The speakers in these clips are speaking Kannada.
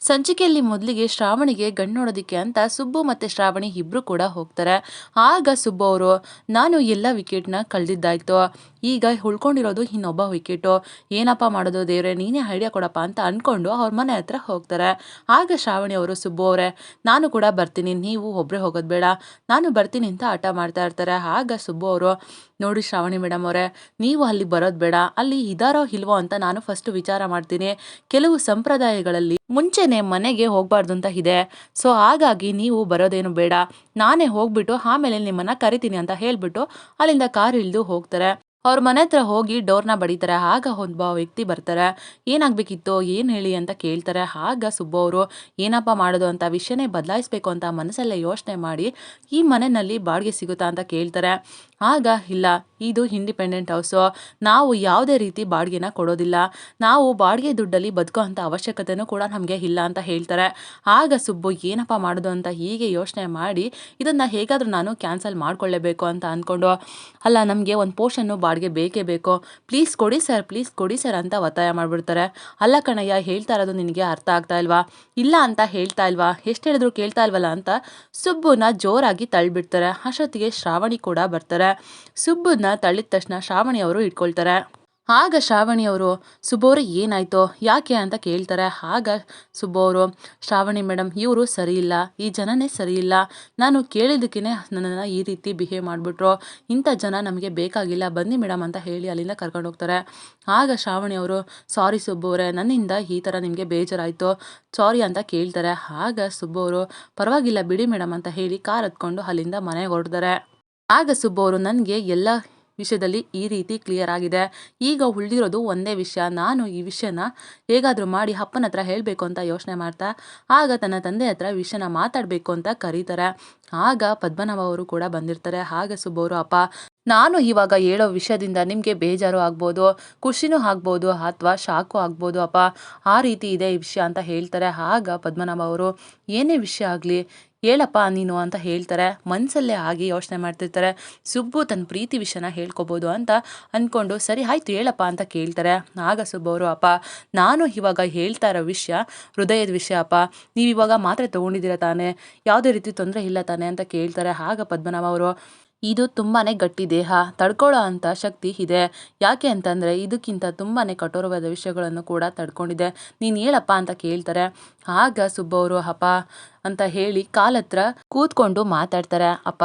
ಸಂಚಿಕೆಯಲ್ಲಿ ಮೊದಲಿಗೆ ಶ್ರಾವಣಿಗೆ ಗಂಡು ನೋಡೋದಕ್ಕೆ ಅಂತ ಸುಬ್ಬು ಮತ್ತೆ ಶ್ರಾವಣಿ ಇಬ್ಬರು ಕೂಡ ಹೋಗ್ತಾರೆ. ಆಗ ಸುಬ್ಬು ಅವರು, ನಾನು ಎಲ್ಲ ವಿಕೆಟ್ನ ಕಳೆದಿದ್ದಾಯ್ತು. ಈಗ ಉಳ್ಕೊಂಡಿರೋದು ಇನ್ನೊಬ್ಬ ವಿಕೆಟು. ಏನಪ್ಪ ಮಾಡೋದು ದೇವ್ರೆ, ನೀನೇ ಐಡಿಯಾ ಕೊಡಪ್ಪ ಅಂತ ಅನ್ಕೊಂಡು ಅವ್ರ ಮನೆ ಹತ್ರ ಹೋಗ್ತಾರೆ. ಆಗ ಶ್ರಾವಣಿ ಅವರು ಸುಬ್ಬು ಅವರೇ, ನಾನು ಕೂಡ ಬರ್ತೀನಿ, ನೀವು ಒಬ್ಬರೇ ಹೋಗೋದು ಬೇಡ. ನಾನು ಬರ್ತೀನಿ ಅಂತ ಆಟ ಮಾಡ್ತಾ ಇರ್ತಾರೆ. ಆಗ ಸುಬ್ಬು ಅವರು ನೋಡಿ ಶ್ರಾವಣಿ ಮೇಡಮ್ ಅವರೇ, ನೀವು ಅಲ್ಲಿ ಬರೋದು ಬೇಡ, ಅಲ್ಲಿ ಇದಾರೋ ಇಲ್ವೋ ಅಂತ ನಾನು ಫಸ್ಟ್ ವಿಚಾರ ಮಾಡ್ತೀನಿ. ಕೆಲವು ಸಂಪ್ರದಾಯಗಳಲ್ಲಿ ಮುಂಚೆನೆ ಮನೆಗೆ ಹೋಗಬಾರ್ದು ಅಂತ ಇದೆ. ಸೊ ಹಾಗಾಗಿ ನೀವು ಬರೋದೇನು ಬೇಡ. ನಾನೇ ಹೋಗ್ಬಿಟ್ಟು ಆಮೇಲೆ ನಿಮ್ಮನ್ನ ಕರಿತೀನಿ ಅಂತ ಹೇಳ್ಬಿಟ್ಟು ಅಲ್ಲಿಂದ ಕಾರ್ ಇಳಿದು ಹೋಗ್ತಾರೆ. ಅವ್ರ ಮನೆ ಹತ್ರ ಹೋಗಿ ಡೋರ್ನ ಬಡಿತಾರೆ. ಆಗ ಒಬ್ಬ ವ್ಯಕ್ತಿ ಬರ್ತಾರೆ. ಏನಾಗಬೇಕಿತ್ತು? ಏನು ಹೇಳಿ ಅಂತ ಕೇಳ್ತಾರೆ. ಆಗ ಸುಬ್ಬು ಅವರು, ಏನಪ್ಪ ಮಾಡೋದು ಅಂತ ವಿಷಯನೇ ಬದಲಾಯಿಸ್ಬೇಕು ಅಂತ ಮನಸ್ಸಲ್ಲೇ ಯೋಚನೆ ಮಾಡಿ ಈ ಮನೆಯಲ್ಲಿ ಬಾಡಿಗೆ ಸಿಗುತ್ತಾ? ಅಂತ ಕೇಳ್ತಾರೆ. ಆಗ, ಇಲ್ಲ. ಇದು ಇಂಡಿಪೆಂಡೆಂಟ್ ಹೌಸು ನಾವು ಯಾವುದೇ ರೀತಿ ಬಾಡಿಗೆನ ಕೊಡೋದಿಲ್ಲ. ನಾವು ಬಾಡಿಗೆ ದುಡ್ಡಲ್ಲಿ ಬದುಕೋ ಅಂಥ ಅವಶ್ಯಕತೆನೂ ಕೂಡ ನಮಗೆ ಇಲ್ಲ ಅಂತ ಹೇಳ್ತಾರೆ. ಆಗ ಸುಬ್ಬು, ಏನಪ್ಪ ಮಾಡೋದು ಅಂತ ಹೀಗೆ ಯೋಚನೆ ಮಾಡಿ ಇದನ್ನು ಹೇಗಾದರೂ ನಾನು ಕ್ಯಾನ್ಸಲ್ ಮಾಡಿಕೊಳ್ಳೇಬೇಕು ಅಂತ ಅಂದ್ಕೊಂಡು, ಅಲ್ಲ, ನಮಗೆ ಒಂದು ಪೋರ್ಷನ್ನು ಬಾಡಿಗೆ ಬೇಕೇ ಬೇಕು. ಪ್ಲೀಸ್ ಕೊಡಿ ಸರ್ ಪ್ಲೀಸ್ ಕೊಡಿ ಸರ್ ಅಂತ ಒತ್ತಾಯ ಮಾಡಿಬಿಡ್ತಾರೆ. ಅಲ್ಲ ಕಣಯ್ಯ, ಹೇಳ್ತಾ ಇರೋದು ನಿನಗೆ ಅರ್ಥ ಆಗ್ತಾ ಇಲ್ವಾ? ಇಲ್ಲ ಅಂತ ಹೇಳ್ತಾ ಇಲ್ವಾ? ಎಷ್ಟು ಹೇಳಿದ್ರು ಕೇಳ್ತಾ ಇಲ್ವಲ್ಲ ಅಂತ ಸುಬ್ಬುನ ಜೋರಾಗಿ ತಳ್ಳಿಬಿಡ್ತಾರೆ. ಅಷ್ಟೊತ್ತಿಗೆ ಶ್ರಾವಣಿ ಕೂಡ ಬರ್ತಾರೆ. ಸುಬ್ಬುನ ತಳ್ಳಿದ ತಕ್ಷಣ ಶ್ರಾವಣಿ ಅವರು ಇಟ್ಕೊಳ್ತಾರೆ. ಆಗ ಶ್ರಾವಣಿ ಅವರು ಏನಾಯ್ತೋ ಏನಾಯ್ತು? ಯಾಕೆ ಅಂತ ಕೇಳ್ತಾರೆ. ಆಗ ಸುಬ್ಬವರು ಶ್ರಾವಣಿ ಮೇಡಮ್ ಇವರು ಸರಿಯಿಲ್ಲ. ಈ ಜನನೇ ಸರಿಯಿಲ್ಲ. ನಾನು ಕೇಳಿದ್ದಕ್ಕೇ ನನ್ನನ್ನು ಈ ರೀತಿ ಬಿಹೇವ್ ಮಾಡಿಬಿಟ್ರು. ಇಂಥ ಜನ ನಮಗೆ ಬೇಕಾಗಿಲ್ಲ. ಬನ್ನಿ ಮೇಡಮ್ ಅಂತ ಹೇಳಿ ಅಲ್ಲಿಂದ ಕರ್ಕೊಂಡು ಹೋಗ್ತಾರೆ. ಆಗ ಶ್ರಾವಣಿ ಅವರು, ಸಾರಿ ಸುಬ್ಬೋರೆ ನನ್ನಿಂದ ಈ ಥರ ನಿಮಗೆ ಬೇಜಾರಾಯಿತು. ಸಾರಿ ಅಂತ ಕೇಳ್ತಾರೆ. ಆಗ ಸುಬ್ಬವರು ಪರವಾಗಿಲ್ಲ ಬಿಡಿ ಮೇಡಮ್ ಅಂತ ಹೇಳಿ ಕಾರ್ ಹತ್ಕೊಂಡು ಅಲ್ಲಿಂದ ಮನೆಗೆ ಹೊರಡ್ತಾರೆ. ಆಗ ಸುಬ್ಬವರು ನನಗೆ ಎಲ್ಲ ವಿಷಯದಲ್ಲಿ ಈ ರೀತಿ ಕ್ಲಿಯರ್ ಆಗಿದೆ. ಈಗ ಉಳಿದಿರೋದು ಒಂದೇ ವಿಷಯ. ನಾನು ಈ ವಿಷಯನ ಹೇಗಾದರೂ ಮಾಡಿ ಅಪ್ಪನ ಹತ್ರ ಹೇಳಬೇಕು ಅಂತ ಯೋಚನೆ ಮಾಡ್ತಾ, ಆಗ ತನ್ನ ತಂದೆ ಹತ್ರ ವಿಷಯನ ಮಾತಾಡಬೇಕು ಅಂತ ಕರೀತಾರೆ. ಆಗ ಪದ್ಮನಾಭ ಅವರು ಕೂಡ ಬಂದಿರ್ತಾರೆ. ಆಗ ಸುಬ್ಬವರು, ಅಪ್ಪ ನಾನು ಇವಾಗ ಹೇಳೋ ವಿಷಯದಿಂದ ನಿಮಗೆ ಬೇಜಾರು ಆಗ್ಬೋದು, ಖುಷಿನೂ ಆಗ್ಬೋದು ಅಥವಾ ಶಾಕು ಆಗ್ಬೋದು. ಅಪ್ಪ, ಆ ರೀತಿ ಇದೆ ಈ ವಿಷಯ ಅಂತ ಹೇಳ್ತಾರೆ. ಆಗ ಪದ್ಮನಾಭ ಅವರು, ಏನೇ ವಿಷಯ ಆಗಲಿ, ಹೇಳಪ್ಪ ನೀನು ಅಂತ ಹೇಳ್ತಾರೆ. ಮನಸ್ಸಲ್ಲೇ ಆಗಿ ಯೋಚನೆ ಮಾಡ್ತಿರ್ತಾರೆ. ಸುಬ್ಬು ತನ್ನ ಪ್ರೀತಿ ವಿಷಯನ ಹೇಳ್ಕೊಬೋದು ಅಂತ ಅಂದ್ಕೊಂಡು ಸರಿ ಆಯ್ತು ಹೇಳಪ್ಪ ಅಂತ ಕೇಳ್ತಾರೆ. ಆಗ ಸುಬ್ಬು ಅವರು, ಅಪ್ಪ, ನಾನು ಇವಾಗ ಹೇಳ್ತಾ ಇರೋ ವಿಷಯ, ಹೃದಯದ ವಿಷಯ ಅಪ್ಪ ನೀವು ಇವಾಗ ಮಾತ್ರೆ ತೊಗೊಂಡಿದ್ದೀರ ತಾನೆ? ಯಾವುದೇ ರೀತಿ ತೊಂದರೆ ಇಲ್ಲ ತಾನೆ ಅಂತ ಕೇಳ್ತಾರೆ. ಆಗ ಪದ್ಮನಾಭ ಅವರು ಇದು ತುಂಬಾ ಗಟ್ಟಿ ದೇಹ ತಡ್ಕೊಳ್ಳೋ ಅಂಥ ಶಕ್ತಿ ಇದೆ. ಯಾಕೆ ಅಂತಂದರೆ ಇದಕ್ಕಿಂತ ತುಂಬಾ ಕಠೋರವಾದ ವಿಷಯಗಳನ್ನು ಕೂಡ ತಡ್ಕೊಂಡಿದೆ. ನೀನು ಹೇಳಪ್ಪ ಅಂತ ಕೇಳ್ತಾರೆ. ಆಗ ಸುಬ್ಬವರು ಅಪ್ಪ ಅಂತ ಹೇಳಿ ಕಾಲತ್ರ ಕೂತ್ಕೊಂಡು ಮಾತಾಡ್ತಾರೆ. ಅಪ್ಪ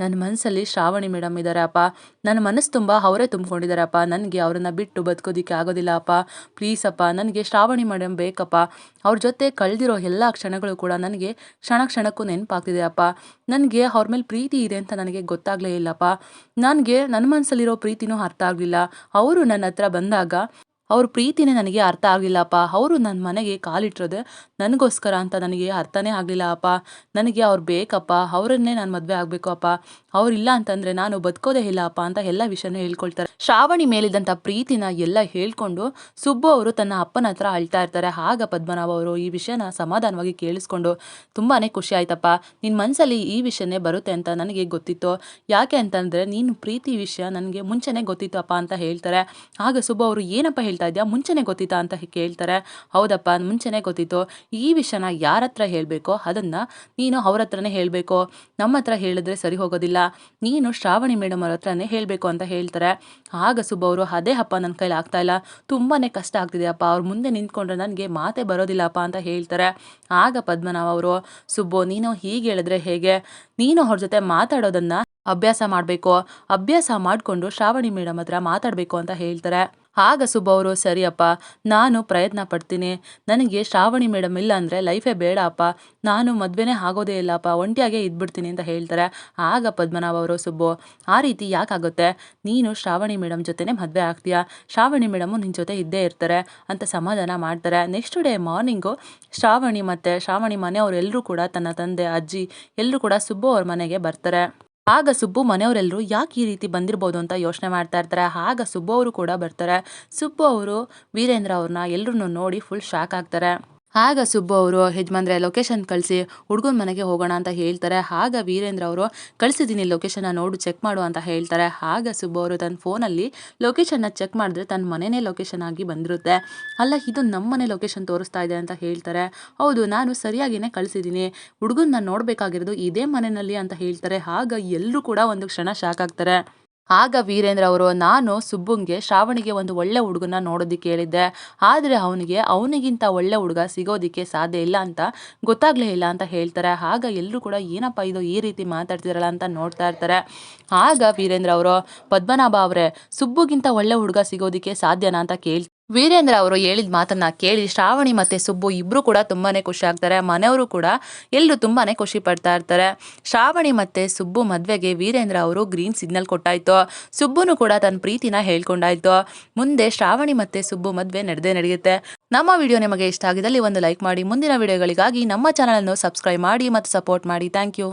ನನ್ನ ಮನಸ್ಸಲ್ಲಿ ಶ್ರಾವಣಿ ಮೇಡಮ್ ಇದ್ದಾರೆ ಅಪ್ಪ. ನನ್ನ ಮನಸ್ಸು ತುಂಬ ಅವರೇ ತುಂಬಿಕೊಂಡಿದ್ದಾರೆ ಅಪ್ಪ. ನನಗೆ ಅವರನ್ನು ಬಿಟ್ಟು ಬದುಕೋದಿಕ್ಕೆ ಆಗೋದಿಲ್ಲ ಅಪ್ಪ. ಪ್ಲೀಸ್ ಅಪ್ಪ, ನನಗೆ ಶ್ರಾವಣಿ ಮೇಡಮ್ ಬೇಕಪ್ಪ. ಅವ್ರ ಜೊತೆ ಕಳೆದಿರೋ ಎಲ್ಲ ಕ್ಷಣಗಳು ಕೂಡ ನನಗೆ ಕ್ಷಣ ಕ್ಷಣಕ್ಕೂ ನೆನಪಾಗ್ತಿದೆ ಅಪ್ಪ. ನನಗೆ ಅವ್ರ ಮೇಲೆ ಪ್ರೀತಿ ಇದೆ ಅಂತ ನನಗೆ ಗೊತ್ತಾಗಲೇ ಇಲ್ಲಪ್ಪ ನನಗೆ ನನ್ನ ಮನಸ್ಸಲ್ಲಿರೋ ಪ್ರೀತಿನೂ ಅರ್ಥ ಆಗಲಿಲ್ಲ. ಅವರು ನನ್ನ ಹತ್ರ ಬಂದಾಗ ಅವ್ರ ಪ್ರೀತಿನೇ ನನಗೆ ಅರ್ಥ ಆಗಲಿಲ್ಲಪ್ಪ ಅವರು ನನ್ನ ಮನೆಗೆ ಕಾಲಿಟ್ಟಿರೋದು ನನಗೋಸ್ಕರ ಅಂತ ನನಗೆ ಅರ್ಥನೇ ಆಗಲಿಲ್ಲಪ್ಪ ನನಗೆ ಅವ್ರು ಬೇಕಪ್ಪ. ಅವರನ್ನೇ ನಾನು ಮದುವೆ ಆಗಬೇಕು ಅಪ್ಪ ಅವ್ರಿಲ್ಲ ಅಂತಂದರೆ ನಾನು ಬದುಕೋದೇ ಇಲ್ಲಪ್ಪ ಅಂತ ಎಲ್ಲ ವಿಷಯನೂ ಹೇಳ್ಕೊಳ್ತಾರೆ. ಶ್ರಾವಣಿ ಮೇಲಿದ್ದಂಥ ಪ್ರೀತಿನ ಎಲ್ಲ ಹೇಳ್ಕೊಂಡು ಸುಬ್ಬು ಅವರು ತನ್ನ ಅಪ್ಪನ ಹತ್ರ ಅಳ್ತಾ ಇರ್ತಾರೆ. ಆಗ ಪದ್ಮನಾಭ ಅವರು ಈ ವಿಷಯನ ಸಮಾಧಾನವಾಗಿ ಕೇಳಿಸ್ಕೊಂಡು ತುಂಬಾ ಖುಷಿ ಆಯ್ತಪ್ಪ. ನಿನ್ನ ಮನಸ್ಸಲ್ಲಿ ಈ ವಿಷಯನೇ ಬರುತ್ತೆ ಅಂತ ನನಗೆ ಗೊತ್ತಿತ್ತು. ಯಾಕೆ ಅಂತಂದರೆ ನೀನು ಪ್ರೀತಿ ವಿಷಯ ನನಗೆ ಮುಂಚೆನೇ ಗೊತ್ತಿತ್ತಪ್ಪ ಅಂತ ಹೇಳ್ತಾರೆ. ಆಗ ಸುಬ್ಬು ಅವರು, ಏನಪ್ಪ ಹೇಳ್ತಾ ಇದೆಯಾ? ಮುಂಚೆನೇ ಗೊತ್ತಿತ್ತಾ ಅಂತ ಕೇಳ್ತಾರೆ. ಹೌದಪ್ಪ, ಮುಂಚೆನೇ ಗೊತ್ತಿತ್ತು. ಈ ವಿಷಯನ ಯಾರ ಹತ್ರ ಹೇಳಬೇಕೋ? ಅದನ್ನು ನೀನು ಅವ್ರ ಹತ್ರನೇ ಹೇಳಬೇಕು. ನಮ್ಮ ಹತ್ರ ಹೇಳಿದ್ರೆ ಸರಿ ಹೋಗೋದಿಲ್ಲ. ನೀನು ಶ್ರಾವಣಿ ಮೇಡಮ್ ಅವ್ರ ಹತ್ರನೇ ಹೇಳಬೇಕು ಅಂತ ಹೇಳ್ತಾರೆ. ಆಗ ಸುಬ್ಬ ಅವರು, ಅದೇ ಅಪ್ಪ ನನ್ನ ಕೈಲಿ ಆಗ್ತಾ ಇಲ್ಲ. ತುಂಬಾ ಕಷ್ಟ ಆಗ್ತಿದೆಯಪ್ಪ ಅವ್ರ ಮುಂದೆ ನಿಂತ್ಕೊಂಡ್ರೆ ನನಗೆ ಮಾತೆ ಬರೋದಿಲ್ಲಪ್ಪ ಅಂತ ಹೇಳ್ತಾರೆ. ಆಗ ಪದ್ಮನಾಭ ಅವರು, ಸುಬ್ಬು, ನೀನು ಹೀಗೆ ಹೇಳಿದ್ರೆ ಹೇಗೆ? ನೀನು ಅವ್ರ ಜೊತೆ ಮಾತಾಡೋದನ್ನ ಅಭ್ಯಾಸ ಮಾಡಬೇಕು. ಅಭ್ಯಾಸ ಮಾಡಿಕೊಂಡು ಶ್ರಾವಣಿ ಮೇಡಮ್ ಹತ್ರ ಮಾತಾಡಬೇಕು ಅಂತ ಹೇಳ್ತಾರೆ. ಆಗ ಸುಬ್ಬ ಅವರು, ಸರಿಯಪ್ಪ, ನಾನು ಪ್ರಯತ್ನ ಪಡ್ತೀನಿ. ನನಗೆ ಶ್ರಾವಣಿ ಮೇಡಮ್ ಇಲ್ಲ ಅಂದರೆ ಲೈಫೇ ಬೇಡ ಅಪ್ಪ. ನಾನು ಮದುವೆನೇ ಆಗೋದೇ ಇಲ್ಲಪ್ಪ ಒಂಟಿಯಾಗೆ ಇದ್ಬಿಡ್ತೀನಿ ಅಂತ ಹೇಳ್ತಾರೆ. ಆಗ ಪದ್ಮನಾಭ ಅವರು, ಸುಬ್ಬು, ಆ ರೀತಿ ಯಾಕಾಗುತ್ತೆ? ನೀನು ಶ್ರಾವಣಿ ಮೇಡಮ್ ಜೊತೆನೇ ಮದುವೆ ಆಗ್ತೀಯಾ? ಶ್ರಾವಣಿ ಮೇಡಮು ನಿನ್ನ ಜೊತೆ ಇದ್ದೇ ಇರ್ತಾರೆ ಅಂತ ಸಮಾಧಾನ ಮಾಡ್ತಾರೆ. ನೆಕ್ಸ್ಟ್ ಡೇ ಮಾರ್ನಿಂಗು ಶ್ರಾವಣಿ ಮತ್ತು ಶ್ರಾವಣಿ ಮನೆಯವರು ಎಲ್ಲರೂ ಕೂಡ ತನ್ನ ತಂದೆ, ಅಜ್ಜಿ ಎಲ್ಲರೂ ಕೂಡ ಸುಬ್ಬು ಅವ್ರ ಮನೆಗೆ ಬರ್ತಾರೆ. ಆಗ ಸುಬ್ಬು ಮನೆಯವರೆಲ್ಲರೂ ಯಾಕೆ ಈ ರೀತಿ ಬಂದಿರ್ಬೋದು ಅಂತ ಯೋಚನೆ ಮಾಡ್ತಾ ಇರ್ತಾರೆ. ಆಗ ಸುಬ್ಬು ಅವರು ಕೂಡ ಬರ್ತಾರೆ. ಸುಬ್ಬು ಅವರು ವೀರೇಂದ್ರ ಅವ್ರನ್ನ ಎಲ್ಲರೂ ನೋಡಿ ಫುಲ್ ಶಾಕ್ ಆಗ್ತಾರೆ. ಆಗ ಸುಬ್ಬು ಅವರು ಯಜಮಾನ್ರೆ ಲೊಕೇಶನ್ ಕಳಿಸಿ, ಹುಡುಗನ ಮನೆಗೆ ಹೋಗೋಣ ಅಂತ ಹೇಳ್ತಾರೆ. ಆಗ ವೀರೇಂದ್ರ ಅವರು ಕಳಿಸಿದ್ದೀನಿ ಲೊಕೇಶನ್ನ ನೋಡು ಚೆಕ್ ಮಾಡು ಅಂತ ಹೇಳ್ತಾರೆ. ಆಗ ಸುಬ್ಬು ಅವರು ತನ್ನ ಫೋನಲ್ಲಿ ಲೊಕೇಶನ್ನ ಚೆಕ್ ಮಾಡಿದ್ರೆ ತನ್ನ ಮನೆನೇ ಲೊಕೇಶನ್ ಆಗಿ ಬಂದಿರುತ್ತೆ. ಅಲ್ಲ, ಇದು ನಮ್ಮ ಮನೆ ಲೊಕೇಶನ್ ತೋರಿಸ್ತಾ ಇದೆ ಅಂತ ಹೇಳ್ತಾರೆ. ಹೌದು, ನಾನು ಸರಿಯಾಗಿನೇ ಕಳಿಸಿದ್ದೀನಿ ಹುಡುಗನ್ನ ನೋಡಬೇಕಾಗಿರೋದು ಇದೇ ಮನೆಯಲ್ಲಿ ಅಂತ ಹೇಳ್ತಾರೆ. ಆಗ ಎಲ್ಲರೂ ಕೂಡ ಒಂದು ಕ್ಷಣ ಶಾಕ್ ಆಗ್ತಾರೆ. ಆಗ ವೀರೇಂದ್ರ ಅವರು, ನಾನು ಸುಬ್ಬುಂಗೆ ಶ್ರಾವಣಿಗೆ ಒಂದು ಒಳ್ಳೆ ಹುಡುಗನ ನೋಡೋದಕ್ಕೆ ಹೇಳಿದ್ದೆ. ಆದರೆ ಅವನಿಗೆ, ಅವನಿಗಿಂತ ಒಳ್ಳೆ ಹುಡುಗ ಸಿಗೋದಿಕ್ಕೆ ಸಾಧ್ಯ ಇಲ್ಲ ಅಂತ ಗೊತ್ತಾಗ್ಲೇ ಇಲ್ಲ ಅಂತ ಹೇಳ್ತಾರೆ. ಆಗ ಎಲ್ಲರೂ ಕೂಡ, ಏನಪ್ಪ ಇದು ಈ ರೀತಿ ಮಾತಾಡ್ತಿರಲ್ಲ ಅಂತ ನೋಡ್ತಾ ಇರ್ತಾರೆ. ಆಗ ವೀರೇಂದ್ರ ಅವರು, ಪದ್ಮನಾಭ ಅವರೇ, ಸುಬ್ಬುಗಿಂತ ಒಳ್ಳೆ ಹುಡುಗ ಸಿಗೋದಿಕ್ಕೆ ಸಾಧ್ಯನಾ ಅಂತ ಕೇಳ್ ವೀರೇಂದ್ರ ಅವರು ಹೇಳಿದ ಮಾತನ್ನ ಕೇಳಿ ಶ್ರಾವಣಿ ಮತ್ತೆ ಸುಬ್ಬು ಇಬ್ರು ಕೂಡ ತುಂಬಾನೇ ಖುಷಿ ಆಗ್ತಾರೆ. ಮನೆಯವರು ಕೂಡ ಎಲ್ಲರೂ ತುಂಬಾನೇ ಖುಷಿ ಪಡ್ತಾ ಇರ್ತಾರೆ. ಶ್ರಾವಣಿ ಮತ್ತೆ ಸುಬ್ಬು ಮದ್ವೆಗೆ ವೀರೇಂದ್ರ ಅವರು ಗ್ರೀನ್ ಸಿಗ್ನಲ್ ಕೊಟ್ಟಾಯ್ತು. ಸುಬ್ಬುನು ಕೂಡ ತನ್ನ ಪ್ರೀತಿನ ಹೇಳ್ಕೊಂಡಾಯ್ತು. ಮುಂದೆ ಶ್ರಾವಣಿ ಮತ್ತೆ ಸುಬ್ಬು ಮದ್ವೆ ನಡೆದೇ ನಡೆಯುತ್ತೆ. ನಮ್ಮ ವಿಡಿಯೋ ನಿಮಗೆ ಇಷ್ಟ ಆಗಿದಲ್ಲಿ ಒಂದು ಲೈಕ್ ಮಾಡಿ. ಮುಂದಿನ ವಿಡಿಯೋಗಳಿಗಾಗಿ ನಮ್ಮ ಚಾನಲ್ ಅನ್ನು ಸಬ್ಸ್ಕ್ರೈಬ್ ಮಾಡಿ ಮತ್ತು ಸಪೋರ್ಟ್ ಮಾಡಿ. Thank you.